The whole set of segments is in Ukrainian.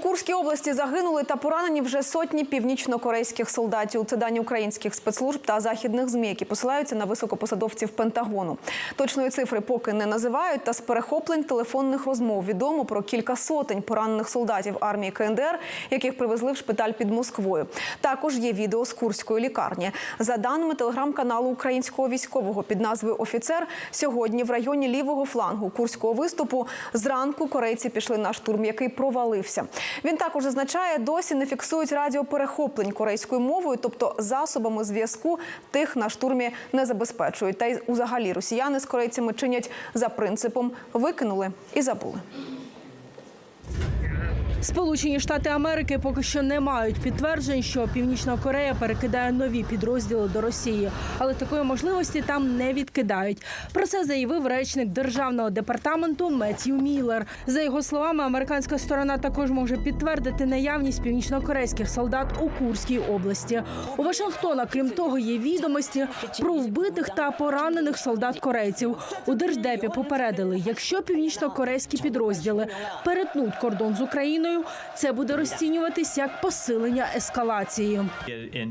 Курській області загинули та поранені вже сотні північно-корейських солдатів. Це дані українських спецслужб та західних змі, які посилаються на високопосадовців Пентагону. Точної цифри поки не називають. Та з перехоплень телефонних розмов відомо про кілька сотень поранених солдатів армії КНДР, яких привезли в шпиталь під Москвою. Також є відео з курської лікарні. За даними телеграм-каналу українського військового під назвою Офіцер, сьогодні в районі лівого флангу курського виступу зранку корейці пішли на штурм, який провалився. Він також зазначає, досі не фіксують радіоперехоплень корейською мовою, тобто засобами зв'язку тих на штурмі не забезпечують. Та й узагалі росіяни з корейцями чинять за принципом викинули і забули. Сполучені Штати Америки поки що не мають підтверджень, що Північна Корея перекидає нові підрозділи до Росії, але такої можливості там не відкидають. Про це заявив речник державного департаменту Меттью Міллер. За його словами, американська сторона також може підтвердити наявність північнокорейських солдат у Курській області. У Вашингтона, крім того, є відомості про вбитих та поранених солдат корейців. У держдепі попередили, якщо північнокорейські підрозділи перетнуть кордон з Україною, це буде розцінюватись як посилення ескалації.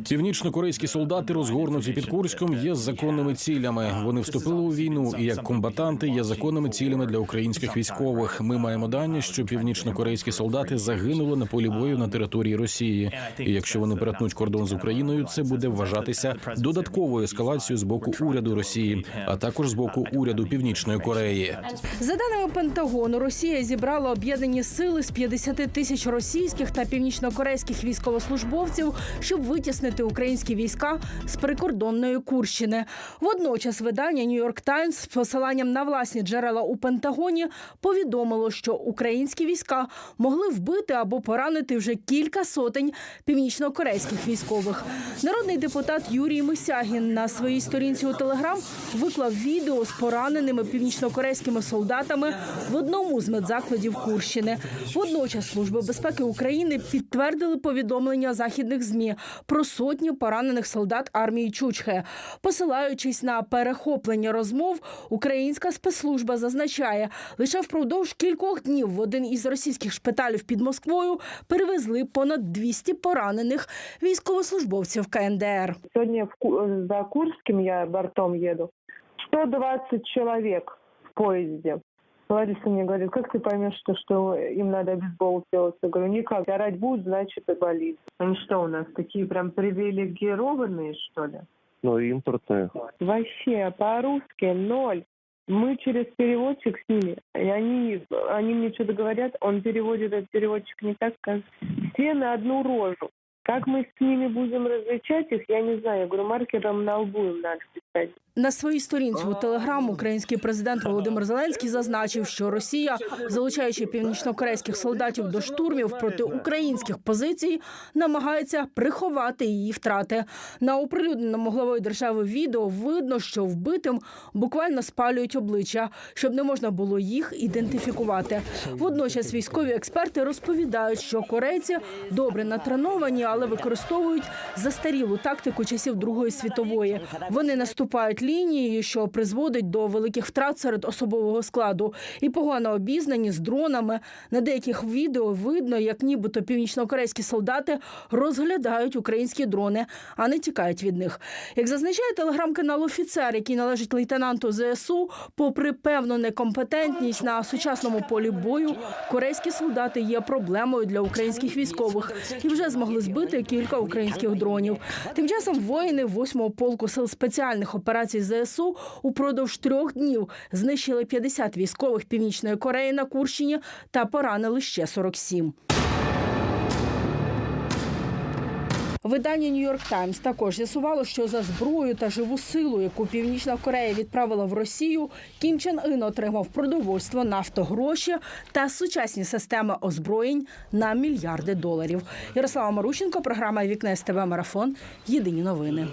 Північно-корейські солдати, розгорнуті під Курськом, є законними цілями. Вони вступили у війну і як комбатанти є законними цілями для українських військових. Ми маємо дані, що північно-корейські солдати загинули на полі бою на території Росії. І якщо вони перетнуть кордон з Україною, це буде вважатися додатковою ескалацією з боку уряду Росії, а також з боку уряду Північної Кореї. За даними Пентагону, Росія зібрала об'єднані сили з 50 тисяч російських та північнокорейських військовослужбовців, щоб витіснити українські війська з прикордонної Курщини. Водночас видання Нью-Йорк Таймс з посиланням на власні джерела у Пентагоні повідомило, що українські війська могли вбити або поранити вже кілька сотень північнокорейських військових. Народний депутат Юрій Мисягін на своїй сторінці у Телеграм виклав відео з пораненими північнокорейськими солдатами в одному з медзакладів Курщини. Водночас Служба безпеки України підтвердили повідомлення західних змі про сотні поранених солдат армії Чучхе. Посилаючись на перехоплення розмов, українська спецслужба зазначає, лише впродовж кількох днів в один із російських шпиталів під Москвою перевезли понад 200 поранених військовослужбовців КНДР. Ку- за Курским я бортом еду. 120 человек в поезде. Лариса мне говорит, как ты поймешь, что, что им надо бейсбол делать? Я говорю, никак. Орать будут, значит и болит. Они что у нас, такие прям привилегированные, что ли? Ну, импортные. Вообще, по-русски ноль. Мы через переводчик с ними, и они, они мне что-то говорят, он переводит, этот переводчик не так, как все на одну рожу. Как мы с ними будем различать их, я не знаю. Я говорю, маркером на лбу им надо писать. На своїй сторінці у телеграм український президент Володимир Зеленський зазначив, що Росія, залучаючи північнокорейських солдатів до штурмів проти українських позицій, намагається приховати її втрати. На оприлюдненому главою держави відео видно, що вбитим буквально спалюють обличчя, щоб не можна було їх ідентифікувати. Водночас військові експерти розповідають, що корейці добре натреновані, але використовують застарілу тактику часів Другої світової. Вони наступають лінією, що призводить до великих втрат серед особового складу, і погано обізнані з дронами. На деяких відео видно, як нібито північнокорейські солдати розглядають українські дрони, а не тікають від них. Як зазначає телеграм-канал офіцер, який належить лейтенанту ЗСУ, попри певну некомпетентність на сучасному полі бою, корейські солдати є проблемою для українських військових і вже змогли збити кілька українських дронів. Тим часом воїни 8-го полку сил спеціальних операцій ЗСУ упродовж трьох днів знищили 50 військових Північної Кореї на Курщині та поранили ще 47. Видання Нью-Йорк Таймс також з'ясувало, що за зброю та живу силу, яку Північна Корея відправила в Росію, Кім Чен Ин отримав продовольство, нафтогроші та сучасні системи озброєнь на мільярди доларів. Ярослава Марущенко, програма Вікне СТБ Марафон. Єдині новини.